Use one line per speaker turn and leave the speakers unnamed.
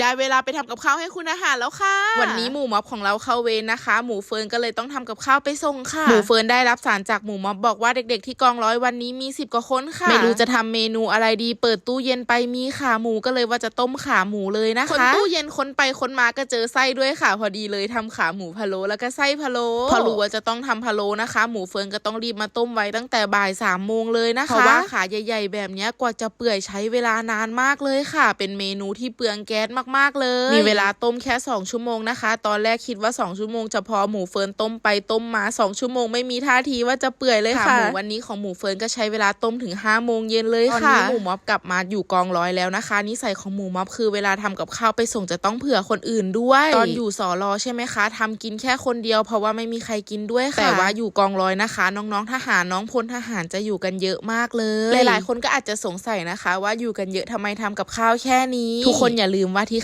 ได้เวลาไปทำกับข้าวให้คุณอาหารแล้วค่ะ วันนี้หมูม็อบของเราเข้าเวรนะคะ หมูเฟิร์นก็เลยต้องทำกับข้าวไปส่งค่ะ หมูเฟิร์นได้รับสารจากหมูม็อบบอกว่าเด็กๆที่กองร้อยวันนี้มีสิบกว่าคนค่ะ ไม่รู้จะทำเมนูอะไรดี เปิดตู้เย็นไปมีขาหมูก็เลยว่าจะต้มขาหมูเลยนะคะ คนตู้เย็นคนไปคนมาก็เจอไส้ด้วยค่ะ พอดีเลยทำขาหมูพะโล้แล้วก็ไส้พะโล้ พอรู้ว่าจะต้องทำพะโล้นะคะ หมูเฟิร์นก็ต้องรีบมาต้มไว้ตั้งแต่บ่ายสามโมงเลยนะคะ เพราะว่าขาใหญ่ ๆ แบบเนี้ยกว่าจะเปื่อยใช้เวลานานมากเลยค่ะ เป็นเมนูที่เปลืองแก๊สมากๆเลย มีเวลาต้มแค่ 2 ชั่วโมงนะคะ ตอนแรกคิดว่า 2 ชั่วโมงจะพอหมูเฟิร์นต้มไปต้มมา 2 ชั่วโมงไม่มีท่าทีว่าจะเปื่อยเลยค่ะหมูวันนี้ของหมูเฟิร์นก็ใช้เวลาต้มถึง5โมงเย็นเลยค่ะตอนนี้หมูม็อบกลับมาอยู่กองร้อยแล้วนะคะ นิสัยของหมูม็อบคือเวลาทำกับข้าวไปส่งจะต้องเผื่อคนอื่นด้วย ตอนอยู่สอรอใช่ไหมคะทำกินแค่คนเดียวเพราะว่าไม่มีใครกินด้วยค่ะแต่ว่าอยู่กองร้อยนะคะ น้องๆทหารน้องพลทหารจะอยู่กันเยอะมากเลย หลายๆ คนก็อาจจะสงสัยนะคะ ว่าอยู่กันเยอะทำไมทำกับข้าวแค่นี้ ทุกคนอย่าลืมว่าท